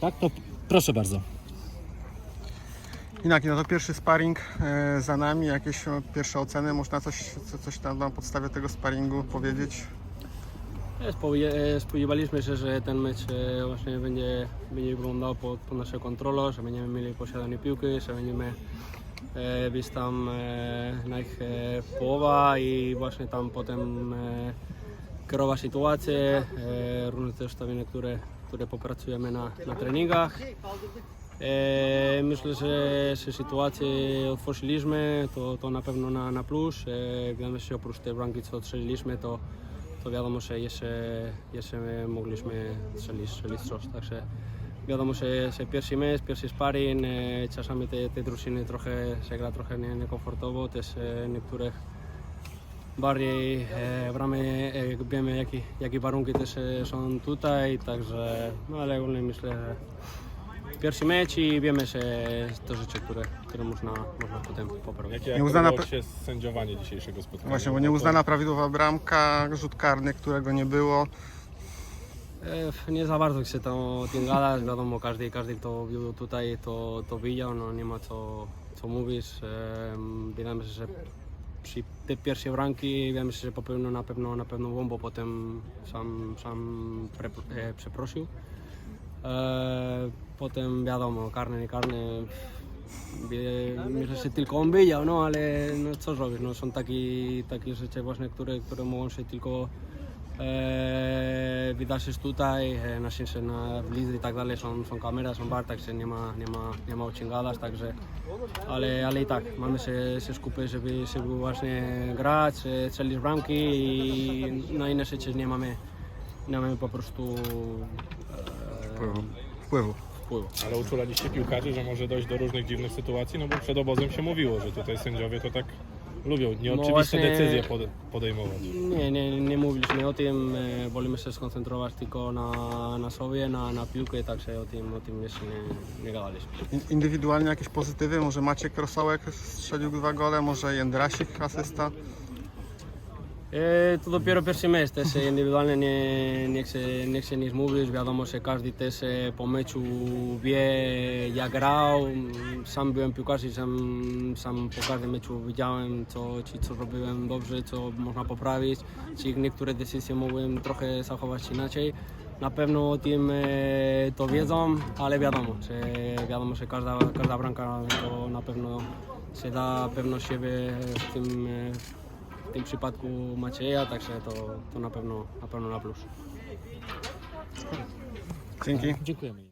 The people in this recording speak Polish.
Tak, to proszę bardzo. Inaki, no to pierwszy sparring e, za nami, jakieś e, pierwsze oceny, można coś, co- coś tam na podstawie tego sparingu powiedzieć? E, e, Spodziewaliśmy się, że ten mecz właśnie będzie, będzie wyglądał pod, pod naszą kontrolą, że będziemy mieli posiadanie piłki, że będziemy e, być tam e, na ich e, połowa i właśnie tam potem e, kierować sytuację, e, różne też ustawienia, które, które popracujemy na, na treningach. E, myślę, że, że sytuację otworzyliśmy, to, to na pewno na, na plus. E, wydaje się, że oprócz tej bramki, co strzeliliśmy, to, to wiadomo, że jeszcze, jeszcze mogliśmy strzelić, strzelić coś. Także wiadomo, że, że pierwszy mecz, pierwszy sparring, e, czasami te, te drużyny trochę się gra trochę nie- niekomfortowo, też e, niektórych bardziej e, bramy, e, wiemy jakie, jakie warunki też e, są tutaj, także no ale ogólnie myślę, że pierwszy mecz i wiemy, że to rzeczy, które, które można, można potem poprawić. Jakie Nieuznana Ci się sędziowanie dzisiejszego spotkania? Właśnie, bo nieuznana prawidłowa bramka, rzut karny, którego nie było. E, Nie za bardzo chcę tam o tym gadać, wiadomo, każdy, każdy kto był tutaj to, to widział, no nie ma co, co mówić. Wydaje mi się, że przy tej pierwszej bramki mi się, że popełnił na pewno, na pewno błąd, potem sam, sam pre, e, przeprosił. E, potem wiadomo, karny, nie karny, wie- myślę, że tylko on widział, no ale no, co zrobić, no, są takie, takie rzeczy właśnie, które, które mogą się tylko e, wydarzyć tutaj, e, na szczęście na w lidze i tak dalej są, są kamery, są bar, także nie ma, nie ma, nie ma o czym gadać, także ale, ale i tak, mamy się, się skupić, żeby, żeby właśnie grać, e, strzelić bramki i na inne rzeczy nie mamy, nie mamy po prostu e, Wpływu. Wpływu. wpływu. Ale uczulaliście piłkarzy, że może dojść do różnych dziwnych sytuacji, no bo przed obozem się mówiło, że tutaj sędziowie to tak lubią nieoczywiste właśnie- decyzje pod, podejmować. Nie, nie, nie mówiliśmy o tym, e, wolimy się skoncentrować tylko na, na sobie, na, na piłkę, także o tym, o tym jeszcze nie, nie gadaliśmy. In- Indywidualnie jakieś pozytywy, może Maciek Rosołek strzelił dwa gole, może Jędrasik asysta. E, to dopiero pierwszy mecz, indywidualnie nie, nie, chcę, nie chcę że każdy też po meczu wie jak grał, sam byłem piłkarzem, sam, sam po każdym meczu co, czy co robiłem dobrze, co można poprawić, czy niektóre decyzje mogłem trochę zachować inaczej. Na pewno o tym e, to wiedzą, ale wiadomo, że, wiadomo, że każda, każda bramka to na pewno się da pewność tym, e, w tym przypadku Macieja, także to, to na pewno na pewno na plus. Dzięki. Dziękujemy.